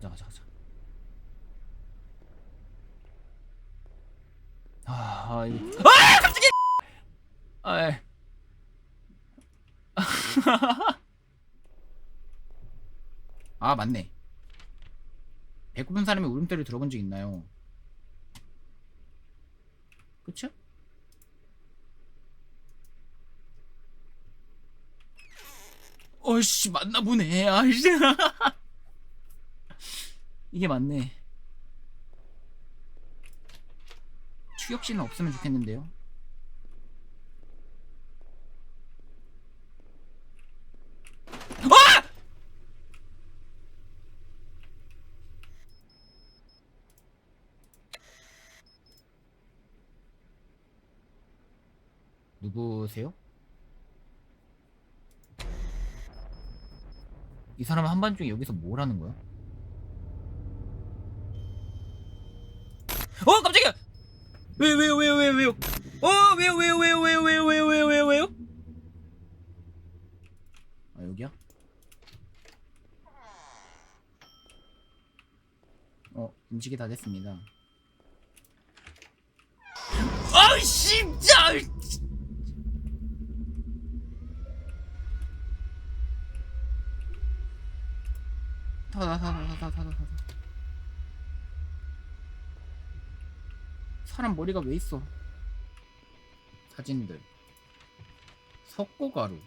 가자 가자 가자 아, 아, 이... 아 갑자기 아, 에. 아 맞네 배고픈 사람이 울음소리 들어본 적 있나요? 그쵸? 어이씨 맞나 보네 아이씨 이게 맞네 추격신은 없으면 좋겠는데요 아! 누구세요? 이 사람은 한밤중에 여기서 뭘 하는 거야? 어 깜짝이야! 왜 왜요 왜요 왜요 왜요? 어 왜요 왜요 왜요 왜요 왜요 왜요 왜요 왜요 왜요? 아 여기야? 어 음식이 다 됐습니다. 아이 진짜! 다다다다다다다 사람 머리가 왜 있어? 사진들 석고가루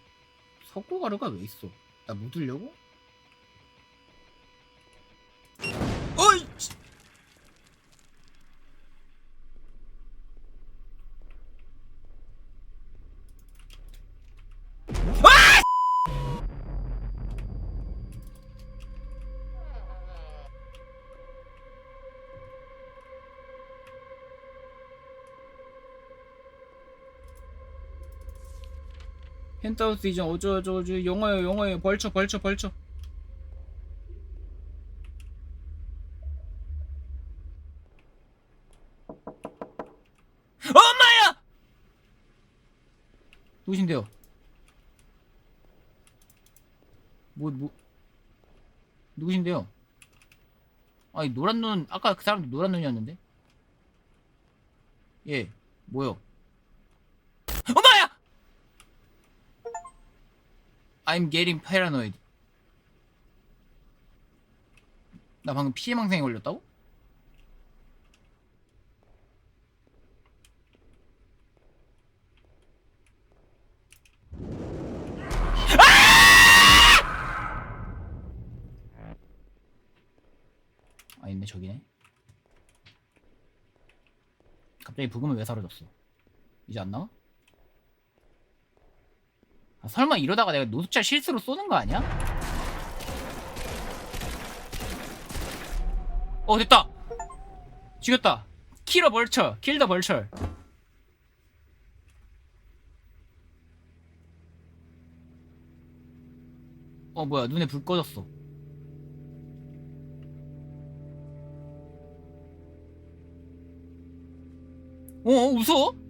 석고가루가 왜 있어? 나 묻으려고? 펜트하우스 이전 어쩌저저 영어요 영어요 벌쳐 벌쳐 벌쳐 엄마야 누구신데요? 뭐 뭐 누구신데요? 아니 노란 눈 아까 그 사람도 노란 눈이었는데 예 뭐요? 엄마야! I'm getting paranoid. 나 방금 피해망상에 걸렸다고? 아! 아닌데 저기네. 갑자기 부금은 왜 사라졌어? 이제 안 나와? 아, 설마 이러다가 내가 노숙자 실수로 쏘는 거 아니야? 어 됐다. 죽였다. 킬어 벌처 킬더 벌처 어 뭐야. 눈에 불 꺼졌어. 어 어, 웃어?